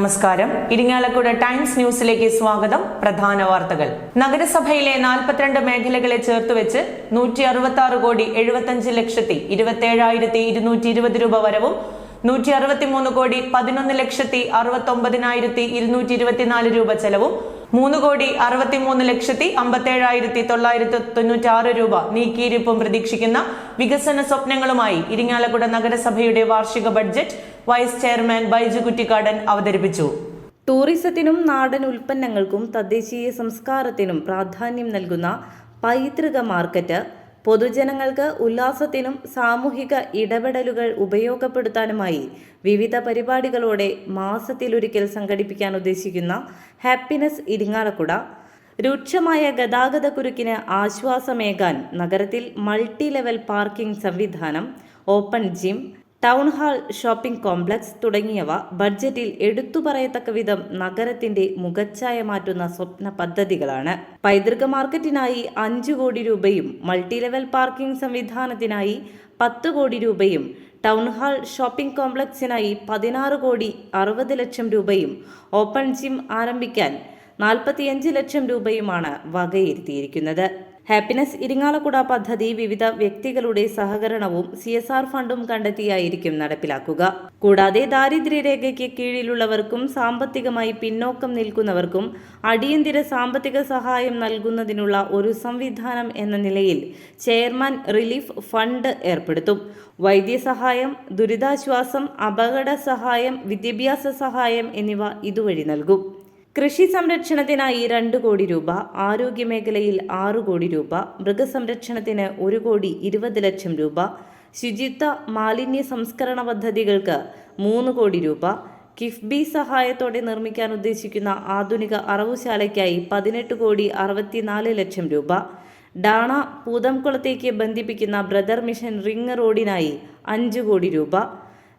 നമസ്കാരം. ഇരിങ്ങാലക്കുട ടൈംസ് ന്യൂസിലേക്ക് സ്വാഗതം. പ്രധാന വാർത്തകൾ. നഗരസഭയിലെ നാൽപ്പത്തിരണ്ട് മേഖലകളെ ചേർത്തുവെച്ച് നൂറ്റി അറുപത്തി ആറ് കോടി എഴുപത്തഞ്ച് ലക്ഷത്തി ഇരുപത്തേഴായിരത്തി ഇരുന്നൂറ്റി ഇരുപത് രൂപ വരവും നൂറ്റി അറുപത്തിമൂന്ന് കോടി പതിനൊന്ന് ലക്ഷത്തി അറുപത്തി ഒമ്പതിനായിരത്തി ഇരുന്നൂറ്റി ഇരുപത്തിനാല് രൂപ ചെലവും മൂന്ന് കോടി അറുപത്തിമൂന്ന് ലക്ഷത്തി അമ്പത്തേഴായിരത്തി തൊള്ളായിരത്തി തൊണ്ണൂറ്റി ആറ് രൂപ നീക്കിയിരിപ്പും പ്രതീക്ഷിക്കുന്ന വികസന സ്വപ്നങ്ങളുമായി ഇരിങ്ങാലക്കുട നഗരസഭയുടെ വാർഷിക budget vice chairman Baiju Kuttikkadan അവതരിപ്പിച്ചു. ടൂറിസത്തിനും നാടൻ ഉൽപ്പന്നങ്ങൾക്കും തദ്ദേശീയ സംസ്കാരത്തിനും പ്രാധാന്യം നൽകുന്ന പൈതൃക മാർക്കറ്റ് പൊതുജനങ്ങൾക്ക് ഉല്ലാസത്തിനും സാമൂഹിക ഇടപെടലുകൾ ഉപയോഗപ്പെടുത്താനുമായി വിവിധ പരിപാടികളോടെ മാസത്തിലൊരിക്കൽ സംഘടിപ്പിക്കാൻ ഉദ്ദേശിക്കുന്ന ഹാപ്പിനെസ് ഇരിങ്ങാലക്കുട രൂക്ഷമായ ഗതാഗത കുരുക്കിന് ആശ്വാസമേകാൻ നഗരത്തിൽ മൾട്ടി ലെവൽ പാർക്കിംഗ് സംവിധാനം open gym town hall shopping complex തുടങ്ങിയവ ബഡ്ജറ്റിൽ എടുത്തു പറയത്തക്ക വിധം നഗരത്തിന്റെ മുഖച്ഛായ മാറ്റുന്ന സ്വപ്ന പദ്ധതികളാണ്. പൈതൃക മാർക്കറ്റിനായി അഞ്ചു കോടി രൂപയും മൾട്ടി ലെവൽ പാർക്കിംഗ് സംവിധാനത്തിനായി പത്ത് കോടി രൂപയും ടൗൺ ഹാൾ ഷോപ്പിംഗ് കോംപ്ലക്സിനായി പതിനാറ് കോടി അറുപത് ലക്ഷം രൂപയും ഓപ്പൺ ജിം ആരംഭിക്കാൻ നാൽപ്പത്തിയഞ്ച് ലക്ഷം രൂപയുമാണ് വകയിരുത്തിയിരിക്കുന്നത്. ഹാപ്പിനെസ് ഇരിങ്ങാലക്കുട പദ്ധതി വിവിധ വ്യക്തികളുടെ സഹകരണവും സി എസ് ആർ ഫണ്ടും കണ്ടെത്തിയായിരിക്കും നടപ്പിലാക്കുക. കൂടാതെ ദാരിദ്ര്യരേഖയ്ക്ക് കീഴിലുള്ളവർക്കും സാമ്പത്തികമായി പിന്നോക്കം നിൽക്കുന്നവർക്കും അടിയന്തര സാമ്പത്തിക സഹായം നൽകുന്നതിനുള്ള ഒരു സംവിധാനം എന്ന നിലയിൽ ചെയർമാൻ റിലീഫ് ഫണ്ട് ഏർപ്പെടുത്തും. വൈദ്യസഹായം ദുരിതാശ്വാസം അപകട സഹായം വിദ്യാഭ്യാസ സഹായം എന്നിവ ഇതുവഴി നൽകും. കൃഷി സംരക്ഷണത്തിനായി രണ്ട് കോടി രൂപ ആരോഗ്യമേഖലയിൽ ആറ് കോടി രൂപ മൃഗസംരക്ഷണത്തിന് ഒരു കോടി ഇരുപത് ലക്ഷം രൂപ ശുചിത്വ മാലിന്യ സംസ്കരണ പദ്ധതികൾക്ക് മൂന്ന് കോടി രൂപ കിഫ്ബി സഹായത്തോടെ നിർമ്മിക്കാൻ ഉദ്ദേശിക്കുന്ന ആധുനിക അറവുശാലയ്ക്കായി പതിനെട്ട് കോടി അറുപത്തിനാല് ലക്ഷം രൂപ ഡാണ പൂതംകുളത്തേക്ക് ബന്ധിപ്പിക്കുന്ന ബ്രദർ മിഷൻ റിംഗ് റോഡിനായി അഞ്ച് കോടി രൂപ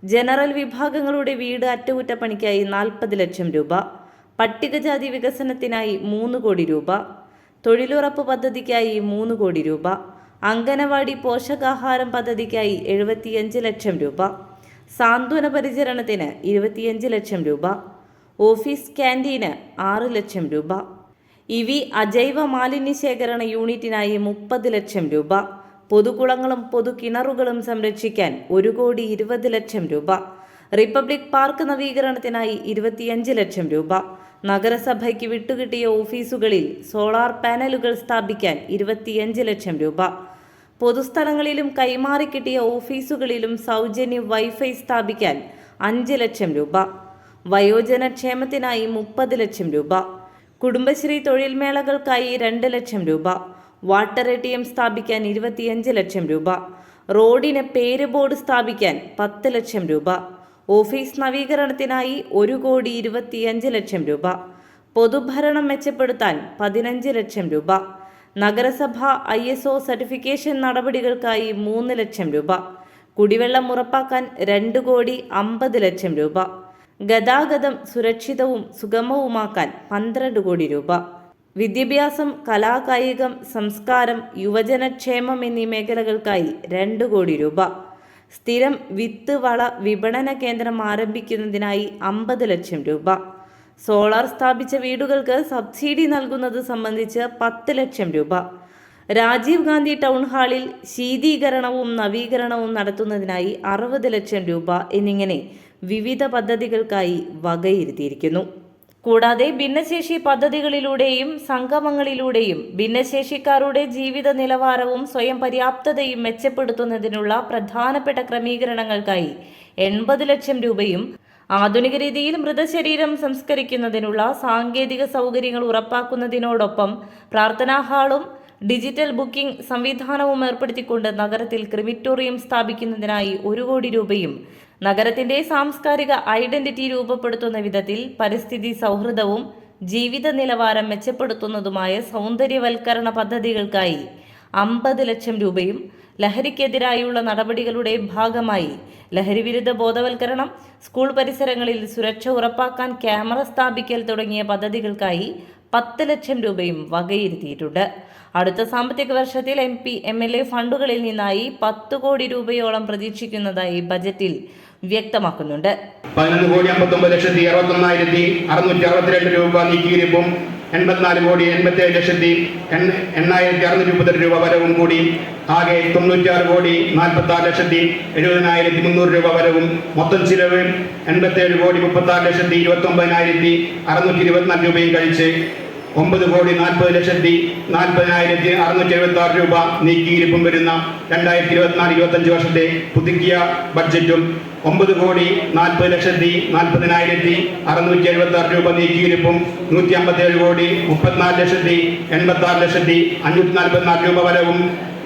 ജനറൽ വിഭാഗങ്ങളുടെ വീട് അറ്റകുറ്റപ്പണിക്കായി നാൽപ്പത് ലക്ഷം രൂപ പട്ടികജാതി വികസനത്തിനായി മൂന്ന് കോടി രൂപ തൊഴിലുറപ്പ് പദ്ധതിക്കായി മൂന്ന് കോടി രൂപ അങ്കനവാടി പോഷകാഹാരം പദ്ധതിക്കായി എഴുപത്തിയഞ്ച് ലക്ഷം രൂപ സാന്ത്വന പരിചരണത്തിന് ഇരുപത്തിയഞ്ച് ലക്ഷം രൂപ ഓഫീസ് ക്യാന്റീന് ആറ് ലക്ഷം രൂപ ഇവി അജൈവ മാലിന്യ ശേഖരണ യൂണിറ്റിനായി മുപ്പത് ലക്ഷം രൂപ പൊതുകുളങ്ങളും പൊതുകിണറുകളും സംരക്ഷിക്കാൻ ഒരു കോടി ഇരുപത് ലക്ഷം രൂപ റിപ്പബ്ലിക് പാർക്ക് നവീകരണത്തിനായി ഇരുപത്തിയഞ്ച് ലക്ഷം രൂപ നഗരസഭയ്ക്ക് വിട്ടുകിട്ടിയ ഓഫീസുകളിൽ സോളാർ പാനലുകൾ സ്ഥാപിക്കാൻ ഇരുപത്തിയഞ്ച് ലക്ഷം രൂപ. പൊതുസ്ഥലങ്ങളിലും കൈമാറി കിട്ടിയ ഓഫീസുകളിലും സൗജന്യ വൈഫൈ സ്ഥാപിക്കാൻ അഞ്ച് ലക്ഷം രൂപ. വയോജനക്ഷേമത്തിനായി മുപ്പത് ലക്ഷം രൂപ. കുടുംബശ്രീ തൊഴിൽ മേളകൾക്കായി രണ്ട് ലക്ഷം രൂപ. വാട്ടർ എ ടി എം സ്ഥാപിക്കാൻ ഇരുപത്തിയഞ്ച് ലക്ഷം രൂപ. റോഡിന് പേര് ബോർഡ് സ്ഥാപിക്കാൻ പത്ത് ലക്ഷം രൂപ. ഓഫീസ് നവീകരണത്തിനായി ഒരു കോടി ഇരുപത്തിയഞ്ച് ലക്ഷം രൂപ. പൊതുഭരണം മെച്ചപ്പെടുത്താൻ പതിനഞ്ച് ലക്ഷം രൂപ. നഗരസഭ ഐ എസ് ഒ സർട്ടിഫിക്കേഷൻ നടപടികൾക്കായി മൂന്ന് ലക്ഷം രൂപ. കുടിവെള്ളം ഉറപ്പാക്കാൻ രണ്ട് കോടി അമ്പത് ലക്ഷം രൂപ. ഗതാഗതം സുരക്ഷിതവും സുഗമവുമാക്കാൻ പന്ത്രണ്ട് കോടി രൂപ. വിദ്യാഭ്യാസം കലാകായികം സംസ്കാരം യുവജനക്ഷേമം എന്നീ മേഖലകൾക്കായി രണ്ട് കോടി രൂപ. സ്ഥിരം വിത്ത് വള വിപണന കേന്ദ്രം ആരംഭിക്കുന്നതിനായി അമ്പത് ലക്ഷം രൂപ. സോളാർ സ്ഥാപിച്ച വീടുകൾക്ക് സബ്സിഡി നൽകുന്നത് സംബന്ധിച്ച് പത്ത് ലക്ഷം രൂപ. രാജീവ് ഗാന്ധി ടൗൺ ഹാളിൽ ശീതീകരണവും നവീകരണവും നടത്തുന്നതിനായി അറുപത് ലക്ഷം രൂപ എന്നിങ്ങനെ വിവിധ പദ്ധതികൾക്കായി വകയിരുത്തിയിരിക്കുന്നു. കൂടാതെ ഭിന്നശേഷി പദ്ധതികളിലൂടെയും സംഗമങ്ങളിലൂടെയും ഭിന്നശേഷിക്കാരുടെ ജീവിത നിലവാരവും സ്വയം പര്യാപ്തതയും മെച്ചപ്പെടുത്തുന്നതിനുള്ള പ്രധാനപ്പെട്ട ക്രമീകരണങ്ങൾക്കായി എൺപത് ലക്ഷം രൂപയും ആധുനിക രീതിയിൽ മൃതശരീരം സംസ്കരിക്കുന്നതിനുള്ള സാങ്കേതിക സൗകര്യങ്ങൾ ഉറപ്പാക്കുന്നതിനോടൊപ്പം പ്രാർത്ഥനാ ഹാളും ഡിജിറ്റൽ ബുക്കിംഗ് സംവിധാനവും ഏർപ്പെടുത്തിക്കൊണ്ട് നഗരത്തിൽ ക്രിമിറ്റോറിയം സ്ഥാപിക്കുന്നതിനായി ഒരു കോടി രൂപയും നഗരത്തിന്റെ സാംസ്കാരിക ഐഡന്റിറ്റി രൂപപ്പെടുത്തുന്ന വിധത്തിൽ പരിസ്ഥിതി സൗഹൃദവും ജീവിത നിലവാരം മെച്ചപ്പെടുത്തുന്നതുമായ സൗന്ദര്യവൽക്കരണ പദ്ധതികൾക്കായി അമ്പത് ലക്ഷം രൂപയും ലഹരിക്കെതിരായുള്ള നടപടികളുടെ ഭാഗമായി ലഹരിവിരുദ്ധ ബോധവൽക്കരണം സ്കൂൾ പരിസരങ്ങളിൽ സുരക്ഷ ഉറപ്പാക്കാൻ ക്യാമറ സ്ഥാപിക്കൽ തുടങ്ങിയ പദ്ധതികൾക്കായി പത്ത് ലക്ഷം രൂപയും വകയിരുത്തിയിട്ടുണ്ട്. അടുത്ത സാമ്പത്തിക വർഷത്തിൽ M P M L A ഫണ്ടുകളിൽ നിന്നായി പത്ത് കോടി രൂപയോളം പ്രതീക്ഷിക്കുന്നതായി ബജറ്റിൽ വ്യക്തമാക്കുന്നുണ്ട്. പതിനൊന്ന് കോടി അമ്പത്തൊമ്പത് ലക്ഷത്തി അറുപത്തൊന്നായിരത്തി അറുന്നൂറ്റി അറുപത്തിരണ്ട് രൂപ നീക്കിയിരിപ്പും എൺപത്തിനാല് കോടി എൺപത്തിയേഴ് ലക്ഷത്തി എണ്ണ എണ്ണായിരത്തി അറുന്നൂറ്റി മുപ്പത്തെട്ട് രൂപ വരവും കൂടി. ആകെ തൊണ്ണൂറ്റാറ് കോടി നാൽപ്പത്തി ആറ് ലക്ഷത്തി എഴുപതിനായിരത്തി മുന്നൂറ് രൂപ വരവും. മൊത്തം ചിലവ് എൺപത്തേഴ് കോടി മുപ്പത്തി ആറ് ലക്ഷത്തി ഇരുപത്തി ഒമ്പതിനായിരത്തി അറുന്നൂറ്റി ഇരുപത്തിനാല് രൂപയും കഴിച്ച് ഒമ്പത് കോടി നാൽപ്പത് ലക്ഷത്തി നാൽപ്പതിനായിരത്തി അറുന്നൂറ്റി എഴുപത്തി ആറ് രൂപ നീക്കിയിരിപ്പും വരുന്ന രണ്ടായിരത്തി ഇരുപത്തിനാല് ഇരുപത്തഞ്ച് വർഷത്തെ പുതുക്കിയ ബഡ്ജറ്റും ഒമ്പത് കോടി നാൽപ്പത് ലക്ഷത്തി നാൽപ്പതിനായിരത്തി അറുന്നൂറ്റി എഴുപത്തി ആറ് രൂപ നീക്കിയിരിപ്പും നൂറ്റി അമ്പത്തേഴ് കോടി മുപ്പത്തിനാല് ലക്ഷത്തി എൺപത്തി ആറ് ലക്ഷത്തി അഞ്ഞൂറ്റി നാൽപ്പത്തിനാല് രൂപ വരവും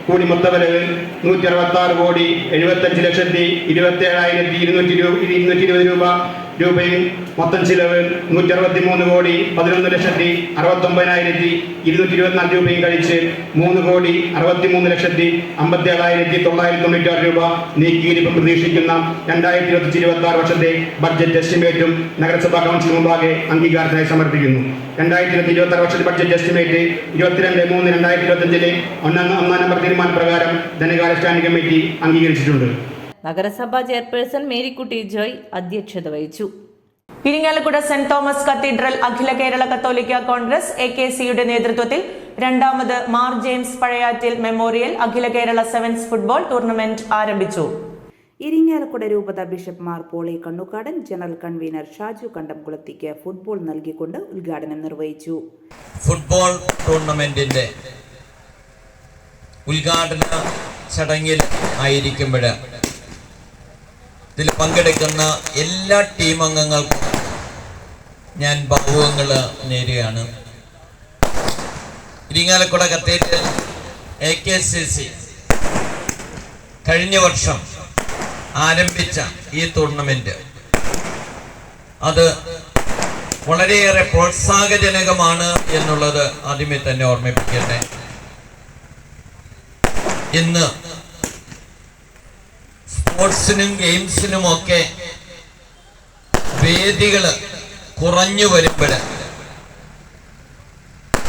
കൂടി മൊത്തവരവ് നൂറ്റി അറുപത്തി ആറ് കോടി എഴുപത്തഞ്ച് ലക്ഷത്തി ഇരുപത്തി ഏഴായിരത്തി ഇരുന്നൂറ്റി ഇരുന്നൂറ്റി ഇരുപത് രൂപ രൂപയും മൊത്തം ചിലവ് നൂറ്റി അറുപത്തി മൂന്ന് കോടി പതിനൊന്ന് ലക്ഷത്തി അറുപത്തൊമ്പതിനായിരത്തി ഇരുന്നൂറ്റി ഇരുപത്തിനാല് രൂപയും കഴിച്ച് മൂന്ന് കോടി അറുപത്തി മൂന്ന് ലക്ഷത്തി അമ്പത്തി ഏഴായിരത്തി തൊള്ളായിരത്തി തൊണ്ണൂറ്റാറ് രൂപ നീക്കിയിരിപ്പ് പ്രതീക്ഷിക്കുന്ന രണ്ടായിരത്തി ഇരുപത്തി ഇരുപത്തി ആറ് വർഷത്തെ ബഡ്ജറ്റ് എസ്റ്റിമേറ്റും നഗരസഭാ കൗൺസിൽ മുമ്പാകെ അംഗീകാരത്തിനായി സമർപ്പിക്കുന്നു. രണ്ടായിരത്തി ഇരുപത്തി ഇരുപത്തി ആറ് വർഷത്തെ ബഡ്ജറ്റ് എസ്റ്റിമേറ്റ് ഇരുപത്തിരണ്ട് മൂന്ന് രണ്ടായിരത്തി ഇരുപത്തഞ്ചിലെ ഒന്നാം ഒന്നാം നമ്പർ തീരുമാനപ്രകാരം ധനകാര്യ സ്റ്റാൻഡിംഗ് കമ്മിറ്റി അംഗീകരിച്ചിട്ടുണ്ട്. നഗരസഭാ ചെയർപേഴ്സൺ മേരിക്കുട്ടി ജോയ് അധ്യക്ഷത വഹിച്ചു. Irinjalakuda saint Thomas cathedral Akhila Kerala Catholic Congress A K സിയുടെ നേതൃത്വത്തിൽ രണ്ടാമത് Mar James Pazhayattil memorial Akhila Kerala sevens football tournament ആരംഭിച്ചു. ഇരിങ്ങാലക്കുട രൂപത bishop Mar Pauly Kannookadan general convener Shaju കണ്ടംകുളത്തിക്ക് football നൽകിക്കൊണ്ട് ഉദ്ഘാടനം നിർവഹിച്ചു. ഫുട്ബോൾ ടൂർണമെന്റിന്റെ ഉദ്ഘാടന ചടങ്ങിൽ ആയിരിക്കുമ്പോൾ ഇതിൽ പങ്കെടുക്കുന്ന എല്ലാ ടീം അംഗങ്ങൾക്കും ഞാൻ ഭാവുകങ്ങൾ നേരുകയാണ്. Irinjalakuda cathedral A K C C. കഴിഞ്ഞ വർഷം ആരംഭിച്ച ഈ ടൂർണമെന്റ് അത് വളരെയേറെ പ്രോത്സാഹജനകമാണ് എന്നുള്ളത് ആദ്യമേ തന്നെ ഓർമ്മിപ്പിക്കട്ടെ. ഇന്ന് സ്പോർട്സിനും ഗെയിംസിനും ഒക്കെ വേദികൾ കുറഞ്ഞു വരുമ്പോൾ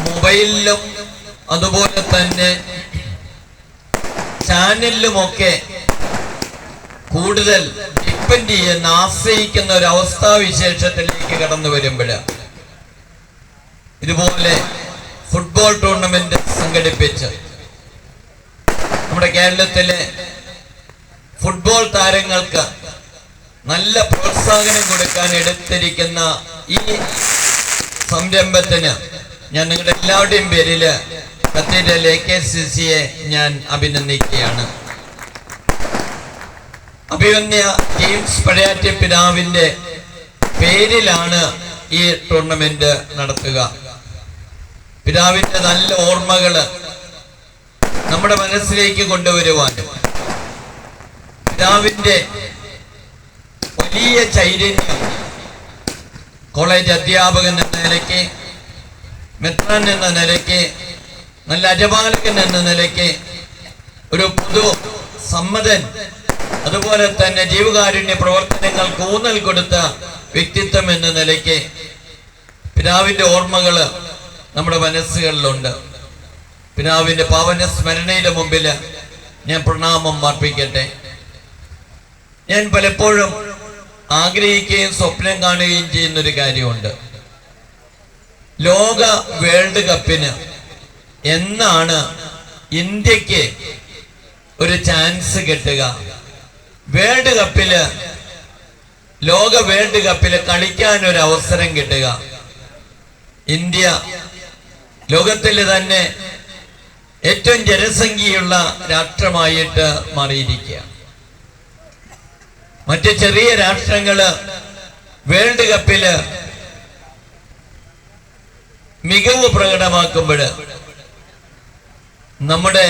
മൊബൈലിലും അതുപോലെ തന്നെ ചാനലിലുമൊക്കെ കൂടുതൽ ഡിപ്പെൻഡ് ചെയ്യുന്ന ആശ്രയിക്കുന്ന ഒരു അവസ്ഥാവിശേഷത്തിലേക്ക് കടന്നു വരുമ്പോൾ ഇതുപോലെ ഫുട്ബോൾ ടൂർണമെന്റ് സംഘടിപ്പിച്ച് നമ്മുടെ കേരളത്തിലെ ഫുട്ബോൾ താരങ്ങൾക്ക് നല്ല പ്രോത്സാഹനം കൊടുക്കാൻ എടുത്തിരിക്കുന്ന ഈ സംരംഭത്തിന് ഞാൻ നിങ്ങളുടെ എല്ലാവരുടെയും പേരിൽ കത്തീഡ്രൽ എ കെ സി സിയെ ഞാൻ അഭിനന്ദിക്കുകയാണ്. അഭിമന്യ ജെയിംസ് പഴയാറ്റി പിതാവിന്റെ പേരിലാണ് ഈ ടൂർണമെന്റ് നടത്തുക. പിതാവിന്റെ നല്ല ഓർമ്മകൾ നമ്മുടെ മനസ്സിലേക്ക് കൊണ്ടുവരുവാനും പിതാവിന്റെ വലിയ ചൈതന്യം. കോളേജ് അധ്യാപകൻ എന്ന നിലയ്ക്ക് മെത്രാൻ എന്ന നിലയ്ക്ക് നല്ല അജപാലകൻ എന്ന നിലയ്ക്ക് ഒരു പൊതു സമ്മതൻ അതുപോലെ തന്നെ ജീവകാരുണ്യ പ്രവർത്തനങ്ങൾക്ക് ഊന്നൽ കൊടുത്ത വ്യക്തിത്വം എന്ന നിലയ്ക്ക് പിതാവിന്റെ ഓർമ്മകൾ നമ്മുടെ മനസ്സുകളിലുണ്ട്. പിതാവിന്റെ പാവന സ്മരണയുടെ മുമ്പിൽ ഞാൻ പ്രണാമം അർപ്പിക്കട്ടെ. ഞാൻ പലപ്പോഴും ആഗ്രഹിക്കുകയും സ്വപ്നം കാണുകയും ചെയ്യുന്ന ഒരു കാര്യമുണ്ട്. ലോക വേൾഡ് കപ്പിന് എന്നാണ് ഇന്ത്യയ്ക്ക് ഒരു ചാൻസ് കിട്ടുക. വേൾഡ് കപ്പിൽ ലോക വേൾഡ് കപ്പിൽ കളിക്കാൻ ഒരു അവസരം കിട്ടുക. ഇന്ത്യ ലോകത്തിൽ തന്നെ ഏറ്റവും ജനസംഖ്യയുള്ള രാഷ്ട്രമായിട്ട് മാറിയിരിക്കുക മറ്റ് ചെറിയ രാഷ്ട്രങ്ങൾ വേൾഡ് കപ്പിൽ മികവ് പ്രകടമാക്കുമ്പോൾ നമ്മുടെ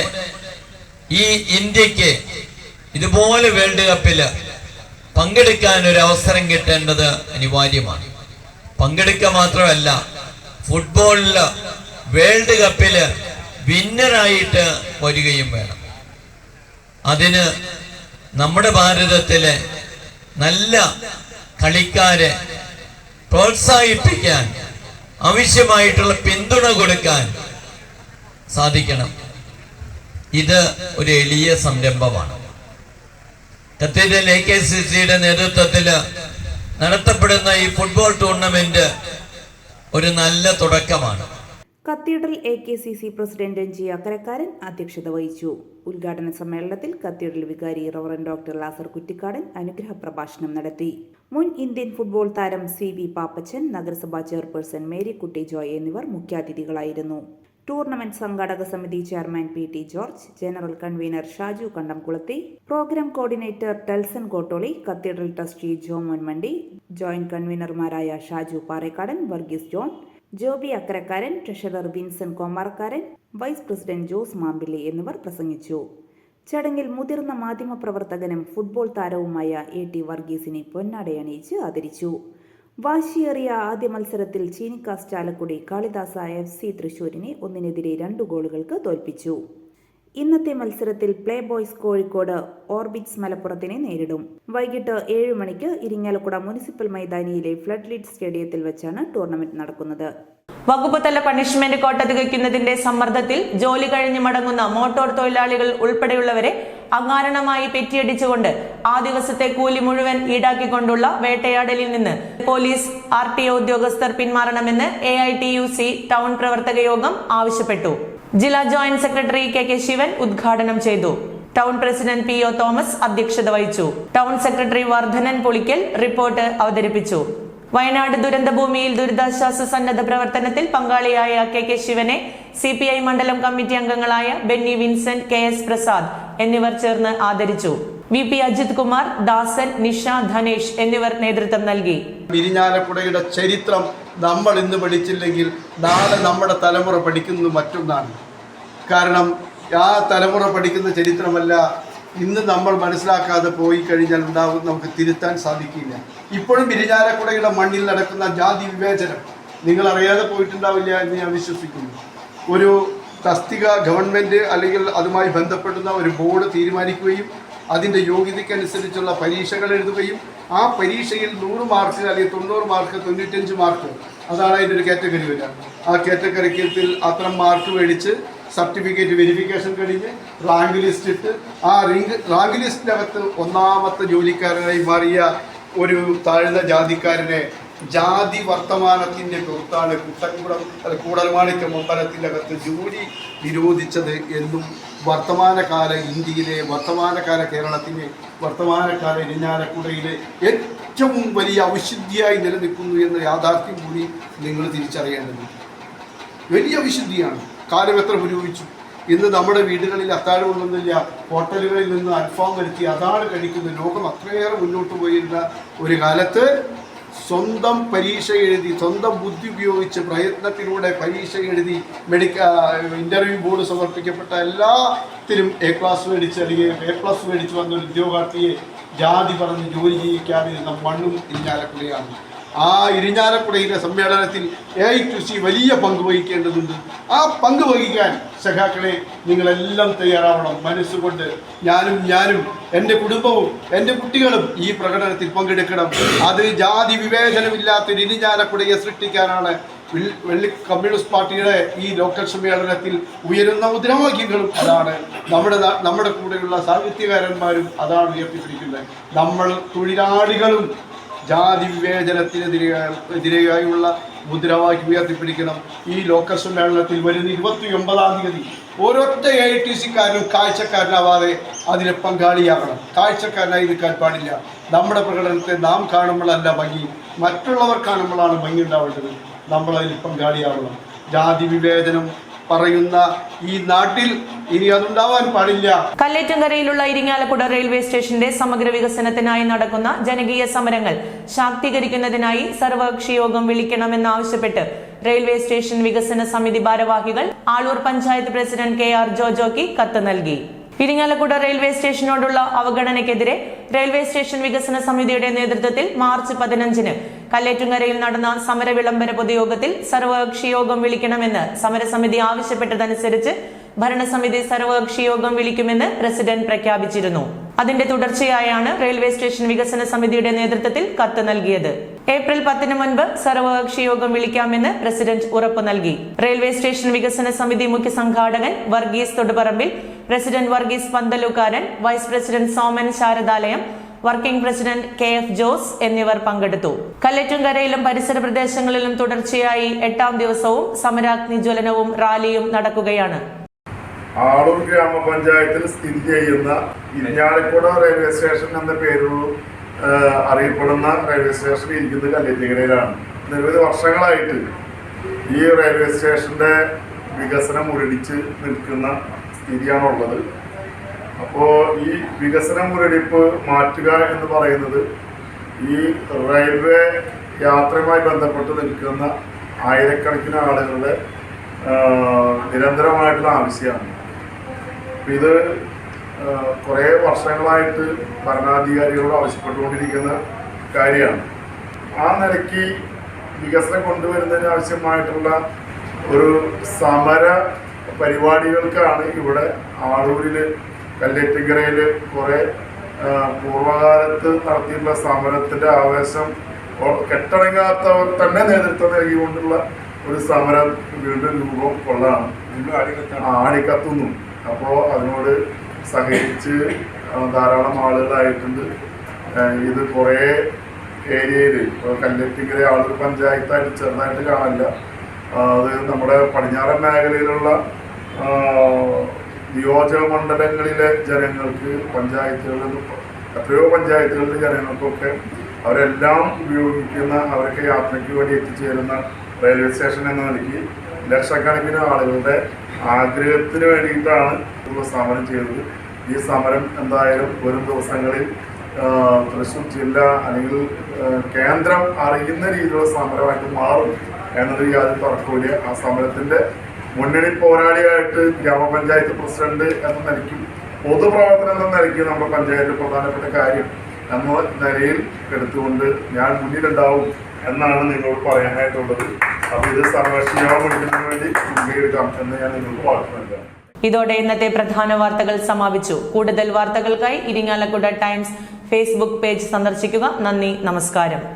ഈ ഇന്ത്യയ്ക്ക് ഇതുപോലെ വേൾഡ് കപ്പിൽ പങ്കെടുക്കാൻ ഒരു അവസരം കിട്ടേണ്ടത് അനിവാര്യമാണ്. പങ്കെടുക്കുക മാത്രമല്ല ഫുട്ബോളിൽ വേൾഡ് കപ്പിൽ വിന്നറായിട്ട് വരികയും വേണം. അതിന് നമ്മുടെ ഭാരതത്തിലെ നല്ല കളിക്കാരെ പ്രോത്സാഹിപ്പിക്കാൻ ആവശ്യമായിട്ടുള്ള പിന്തുണ കൊടുക്കാൻ സാധിക്കണം. ഇത് ഒരു എളിയ സംരംഭമാണ്. കത്തീഡ്രൽ എ കെ സി സിയുടെ നേതൃത്വത്തിൽ നടത്തപ്പെടുന്ന ഈ ഫുട്ബോൾ ടൂർണമെന്റ് ഒരു നല്ല തുടക്കമാണ്. Cathedral A K C C president G Akkarakkaran അധ്യക്ഷത വഹിച്ചു. ഉദ്ഘാടന സമ്മേളനത്തിൽ കത്തീഡ്രൽ വികാരി റവറൻ ഡോക്ടർ ലാസർ കുറ്റിക്കാടൻ അനുഗ്രഹ പ്രഭാഷണം നടത്തി. മുൻ ഇന്ത്യൻ ഫുട്ബോൾ താരം സി വി പാപ്പച്ചൻ നഗരസഭാ ചെയർപേഴ്സൺ മേരി കുട്ടി ജോയ് എന്നിവർ മുഖ്യാതിഥികളായിരുന്നു. ടൂർണമെന്റ് സംഘാടക സമിതി chairman P T George general convener Shaju Kandamkulathi programme coordinator Telson Kottoli cathedral trustee Jo Monmandi joint കൺവീനർമാരായ Shaju Parekkadan Varghese John Joby Akkarakkaran treasurer Vinson Komarkkaran vice president Jose Mampilly എന്നിവർ പ്രസംഗിച്ചു. ചടങ്ങിൽ മുതിർന്ന മാധ്യമപ്രവർത്തകനും football താരവുമായ A T വർഗീസിനെ പൊന്നാടയണിയിച്ച് ആദരിച്ചു. വാശിയേറിയ ആദ്യ മത്സരത്തിൽ ചീനിക്കാസ് ചാലക്കുടി കാളിദാസ എഫ് സി തൃശൂരിനെ ഒന്നിനെതിരെ രണ്ട് ഗോളുകൾക്ക് തോൽപ്പിച്ചു. ഇന്നത്തെ മത്സരത്തിൽ പ്ലേ ബോയ്സ് കോഴിക്കോട് ഓർബിറ്റ്സ് മലപ്പുറത്തിനെ നേരിടും. വൈകിട്ട് ഏഴ് മണിക്ക് ഇരിങ്ങാലക്കുട മുനിസിപ്പൽ മൈതാനിയിലെ ഫ്ലഡ് ലീഡ് സ്റ്റേഡിയത്തിൽ വെച്ചാണ് ടൂർണമെന്റ് നടക്കുന്നത്. വകുപ്പ് തല പണിഷ്മെന്റ് കോട്ട തികയ്ക്കുന്നതിന്റെ സമ്മർദ്ദത്തിൽ ജോലി കഴിഞ്ഞ് മടങ്ങുന്ന മോട്ടോർ തൊഴിലാളികൾ ഉൾപ്പെടെയുള്ളവരെ അകാരണമായി പെറ്റിയടിച്ചുകൊണ്ട് ആ ദിവസത്തെ കൂലി മുഴുവൻ ഈടാക്കിക്കൊണ്ടുള്ള വേട്ടയാടലിൽ നിന്ന് പോലീസ് ആർ ടി ഉദ്യോഗസ്ഥർ പിന്മാറണമെന്ന് A I T U C town പ്രവർത്തക യോഗം ആവശ്യപ്പെട്ടു. ജില്ലാ joint secretary K K Sivan ഉദ്ഘാടനം ചെയ്തു. Town president P O Thomas അധ്യക്ഷത വഹിച്ചു. Town secretary Vardhanan political report അവതരിപ്പിച്ചു. വയനാട് ദുരന്തഭൂമിയിൽ ദുരിതാശ്വാസ സന്നദ്ധ പ്രവർത്തനത്തിൽ പങ്കാളിയായ കെ കെ ശിവനെ സി പി ഐ മണ്ഡലം കമ്മിറ്റി അംഗങ്ങളായ Benny Vincent K S Prasad എന്നിവർ ചേർന്ന് ആദരിച്ചു. വി പി അജിത് കുമാർ ദാസൻ നിഷ ധനേഷ് എന്നിവർ നേതൃത്വം നൽകി. ഇരിഞ്ഞാലക്കുടയുടെ ചരിത്രം നമ്മൾ ഇന്ന് പഠിച്ചില്ലെങ്കിൽ നാളെ നമ്മുടെ തലമുറ പഠിക്കുന്നത് മറ്റൊന്നാണ്. കാരണം ആ തലമുറ പഠിക്കുന്ന ചരിത്രമല്ല ഇന്ന് നമ്മൾ മനസ്സിലാക്കാതെ പോയി കഴിഞ്ഞാൽ ഉണ്ടാവും നമുക്ക് തിരുത്താൻ സാധിക്കില്ല. ഇപ്പോഴും ഇരിഞ്ഞാലക്കുടയുടെ മണ്ണിൽ നടക്കുന്ന ജാതി വിവേചനം നിങ്ങൾ അറിയാതെ പോയിട്ടുണ്ടാവില്ല എന്ന് ഞാൻ വിശ്വസിക്കുന്നു. ഒരു തസ്തിക ഗവൺമെന്റ് അല്ലെങ്കിൽ അതുമായി ബന്ധപ്പെടുന്ന ഒരു ബോർഡ് തീരുമാനിക്കുകയും അതിന്റെ യോഗ്യതയ്ക്കനുസരിച്ചുള്ള പരീക്ഷകൾ എഴുതുകയും ആ പരീക്ഷയിൽ നൂറ് മാർക്ക് അല്ലെങ്കിൽ തൊണ്ണൂറ് മാർക്ക് തൊണ്ണൂറ്റഞ്ച് മാർക്ക് അതാണ് അതിന്റെ ഒരു കാറ്റഗറി വരിക. ആ കാറ്റഗറിക്കത്തിൽ അത്ര മാർക്ക് മേടിച്ച് സർട്ടിഫിക്കറ്റ് വെരിഫിക്കേഷൻ കഴിഞ്ഞ് റാങ്ക് ലിസ്റ്റ് ഇട്ട് ആ റിങ്ക് റാങ്ക് ലിസ്റ്റിനകത്ത് ഒന്നാമത്തെ ജോലിക്കാരനായി മാറിയ ഒരു താഴ്ന്ന ജാതിക്കാരനെ ജാതി വർത്തമാനത്തിന്റെ പുറത്താണ് കുട്ടൻകുടം കൂടൽമാണിക്ക മണ്ഡലത്തിന്റെ അകത്ത് ജോലി നിരോധിച്ചത് എന്നും വർത്തമാനകാല ഇന്ത്യയിലെ വർത്തമാനകാല കേരളത്തിലെ വർത്തമാനകാല ഇരിഞ്ഞാലക്കുടയിലെ ഏറ്റവും വലിയ അവിശുദ്ധിയായി നിലനിൽക്കുന്നു എന്ന യാഥാർത്ഥ്യം കൂടി നിങ്ങൾ തിരിച്ചറിയേണ്ടതുണ്ട്. വലിയ വിശുദ്ധിയാണ് കാലം എത്ര പുരോഗമിച്ചു? ഇന്ന് നമ്മുടെ വീടുകളിൽ അത്താഴം കൊള്ളുന്നില്ല ഹോട്ടലുകളിൽ നിന്ന് അൽഫാം വരുത്തി അതാണ് കഴിക്കുന്നത്. ലോകം അത്രയേറെ മുന്നോട്ട് പോയിരുന്ന ഒരു കാലത്ത് സ്വന്തം പരീക്ഷ എഴുതി സ്വന്തം ബുദ്ധി ഉപയോഗിച്ച് പ്രയത്നത്തിലൂടെ പരീക്ഷ എഴുതി മെഡിക്ക ഇന്റർവ്യൂ ബോർഡ് സമർപ്പിക്കപ്പെട്ട എല്ലാത്തിലും എ ക്ലാസ് മേടിച്ച് അല്ലെങ്കിൽ എ പ്ലസ് മേടിച്ച് വന്ന ഒരു ഉദ്യോഗാർത്ഥിയെ ജാതി പറഞ്ഞ് ജോലി ചെയ്യിക്കാതിരുന്ന മണ്ണും ഇരിഞ്ഞാലക്കുടയാണ് ആ ഇരിഞ്ഞാലക്കുടയിലെ സമ്മേളനത്തിൽ എ ഐ ടു സി വലിയ പങ്ക് വഹിക്കേണ്ടതുണ്ട്. ആ പങ്ക് വഹിക്കാൻ സഖാക്കളെ നിങ്ങളെല്ലാം തയ്യാറാവണം. മനസ്സുകൊണ്ട് ഞാനും ഞാനും എന്റെ കുടുംബവും എന്റെ കുട്ടികളും ഈ പ്രകടനത്തിൽ പങ്കെടുക്കണം. അത് ജാതി വിവേചനമില്ലാത്തൊരു ഇരിഞ്ഞാലക്കുടയെ സൃഷ്ടിക്കാനാണ് വെള്ളി- കമ്മ്യൂണിസ്റ്റ് പാർട്ടിയുടെ ഈ ലോക്കൽ സമ്മേളനത്തിൽ ഉയരുന്ന മുദ്രാവാക്യങ്ങളും അതാണ്. നമ്മുടെ നമ്മുടെ കൂടെയുള്ള സാഹിത്യകാരന്മാരും അതാണ് ഉയർത്തിപ്പിടിക്കുന്നത്. നമ്മൾ തൊഴിലാളികളും ജാതി വിവേചനത്തിനെതിരെ എതിരെയായുള്ള മുദ്രാവാക്യം ഉയർത്തിപ്പിടിക്കണം. ഈ ലോക്കൽ സമ്മേളനത്തിൽ വരുന്ന ഇരുപത്തി ഒമ്പതാം തീയതി ഓരൊറ്റ എ ടി സിക്കാരനും കാഴ്ചക്കാരനാവാതെ അതിന് പങ്കാളിയാകണം. കാഴ്ചക്കാരനായി നിൽക്കാൻ പാടില്ല. നമ്മുടെ പ്രകടനത്തെ നാം കാണുമ്പോഴല്ല ഭംഗി മറ്റുള്ളവർ കാണുമ്പോഴാണ് ഭംഗി ഉണ്ടാവേണ്ടത്. നമ്മളതിൽ പങ്കാളിയാവണം. ജാതി വിവേചനം പറയുന്ന ഈ നാട്ടിൽ ഇനി അതുണ്ടാവാൻ പാടില്ല. കല്ലേറ്റങ്കരയിലുള്ള ഇരിങ്ങാലക്കുട റെയിൽവേ സ്റ്റേഷന്റെ സമഗ്ര വികസനത്തിനായി നടക്കുന്ന ജനകീയ സമരങ്ങൾ ശാക്തീകരിക്കുന്നതിനായി സർവകക്ഷി യോഗം വിളിക്കണമെന്നാവശ്യപ്പെട്ട് റെയിൽവേ സ്റ്റേഷൻ വികസന സമിതി ഭാരവാഹികൾ Aloor panchayat president K R ജോജോക്ക് കത്ത് നൽകി. ഇരിങ്ങാലക്കുട റെയിൽവേ സ്റ്റേഷനോടുള്ള അവഗണനയ്ക്കെതിരെ റെയിൽവേ സ്റ്റേഷൻ വികസന സമിതിയുടെ നേതൃത്വത്തിൽ മാർച്ച് പതിനഞ്ചിന് കല്ലേറ്റുങ്കരയിൽ നടന്ന സമര വിളംബര പൊതുയോഗത്തിൽ സർവകക്ഷി യോഗം വിളിക്കണമെന്ന് സമരസമിതി ആവശ്യപ്പെട്ടതനുസരിച്ച് ഭരണസമിതി സർവകക്ഷി യോഗം വിളിക്കുമെന്ന് പ്രസിഡന്റ് പ്രഖ്യാപിച്ചിരുന്നു. അതിന്റെ തുടർച്ചയായാണ് റെയിൽവേ സ്റ്റേഷൻ വികസന സമിതിയുടെ നേതൃത്വത്തിൽ കത്ത് നൽകിയത്. ഏപ്രിൽ പത്തിന് മുൻപ് സർവകക്ഷി യോഗം വിളിക്കാമെന്ന് പ്രസിഡന്റ് ഉറപ്പു നൽകി. റെയിൽവേ സ്റ്റേഷൻ വികസന സമിതി മുഖ്യ സംഘാടകൻ Varghese Thoduparambil president Varghese Panthalukaran vice president Soman Saradalayam working president K F Jose എന്നിവർ പങ്കെടുത്തു. കല്ലറ്റുംകരയിലും പരിസര പ്രദേശങ്ങളിലും തുടർച്ചയായി എട്ടാം ദിവസവും സമരാഗ്നി ജ്വലനവും റാലിയും നടക്കുകയാണ്. ആളൂർ ഗ്രാമപഞ്ചായത്തിൽ സ്ഥിതി ചെയ്യുന്ന ഇഞ്ഞാലിക്കുട റെയിൽവേ സ്റ്റേഷൻ എന്ന പേരിൽ അറിയപ്പെടുന്ന റെയിൽവേ സ്റ്റേഷൻ ഇരിക്കുന്നത് കല്ലേറ്റുകരയിലാണ്. നിരവധി വർഷങ്ങളായിട്ട് ഈ റെയിൽവേ സ്റ്റേഷന്റെ വികസനം മുരടിച്ച് നിൽക്കുന്ന സ്ഥിതിയാണുള്ളത് അപ്പോൾ ഈ വികസന മുരടിപ്പ് മാറ്റുക എന്ന് പറയുന്നത് ഈ റെയിൽവേ യാത്രയുമായി ബന്ധപ്പെട്ട് നിൽക്കുന്ന ആയിരക്കണക്കിന് ആളുകളുടെ നിരന്തരമായിട്ടുള്ള ആവശ്യമാണ്. ഇത് കുറേ വർഷങ്ങളായിട്ട് ഭരണാധികാരികളോട് ആവശ്യപ്പെട്ടുകൊണ്ടിരിക്കുന്ന കാര്യമാണ്. ആ നിലയ്ക്ക് വികസനം കൊണ്ടുവരുന്നതിന് ആവശ്യമായിട്ടുള്ള ഒരു സമര പരിപാടികൾക്കാണ് ഇവിടെ ആളൂരിൽ കല്ലേറ്റിങ്കരയിൽ കുറേ പൂർവകാലത്ത് പൂർവകാലത്ത് നടത്തിയിട്ടുള്ള സമരത്തിന്റെ ആവേശം കെട്ടടങ്ങാത്തവർ തന്നെ നേതൃത്വം നൽകിക്കൊണ്ടുള്ള ഒരു സമരം വീണ്ടും രൂപം കൊള്ളാണ് ആണിക്കത്തുന്നു അപ്പോൾ അതിനോട് സഹകരിച്ച് ധാരാളം ആളുകളായിട്ടുണ്ട്. ഇത് കുറേ ഏരിയയിൽ ഇപ്പോൾ കല്ലറ്റിക്കര ആളൂർ പഞ്ചായത്തായിട്ട് ചെറുതായിട്ട് കാണില്ല അത് നമ്മുടെ പടിഞ്ഞാറൻ മേഖലയിലുള്ള നിയോജക മണ്ഡലങ്ങളിലെ ജനങ്ങൾക്ക് പഞ്ചായത്തുകളിൽ എത്രയോ പഞ്ചായത്തുകളിലെ ജനങ്ങൾക്കൊക്കെ അവരെല്ലാം ഉപയോഗിക്കുന്ന അവരൊക്കെ യാത്രയ്ക്ക് വേണ്ടി എത്തിച്ചേരുന്ന റെയിൽവേ സ്റ്റേഷൻ എന്ന നിലയ്ക്ക് ലക്ഷക്കണക്കിന് ആളുകളുടെ ആഗ്രഹത്തിന് വേണ്ടിയിട്ടാണ് ഇപ്പോൾ സമരം ചെയ്തത്. ഈ സമരം എന്തായാലും വരും ദിവസങ്ങളിൽ തൃശ്ശൂർ ജില്ല അല്ലെങ്കിൽ കേന്ദ്രം അറിയുന്ന രീതിയിലുള്ള സമരമായിട്ട് മാറും. എന്നത് യാതൊരു തർക്കമില്ല ആ സമരത്തിന്റെ മുന്നണി പോരാളിയായിട്ട് ഗ്രാമപഞ്ചായത്ത് പ്രസിഡന്റ് എന്ന നിലയ്ക്കും പൊതുപ്രവർത്തനം എന്ന നിലയ്ക്ക് നമ്മുടെ പഞ്ചായത്ത് പ്രധാനപ്പെട്ട കാര്യം എന്ന നിലയിൽ എടുത്തുകൊണ്ട് ഞാൻ മുന്നിലുണ്ടാവും എന്നാണ് നിങ്ങളോട് പറയാനായിട്ടുള്ളത്. അപ്പോൾ ഇത് സംരക്ഷണം എടുക്കുന്നതിന് വേണ്ടി മുൻകൈയെടുക്കാം എന്ന് ഞാൻ നിങ്ങൾക്ക് വാക്ക് നൽകാം. ഇതോടെ ഇന്നത്തെ പ്രധാന വാർത്തകൾ സമാപിച്ചു. കൂടുതൽ വാർത്തകൾക്കായി ഇരിങ്ങാലക്കുട ടൈംസ് ഫേസ്ബുക്ക് പേജ് സന്ദർശിക്കുക. നന്ദി നമസ്കാരം.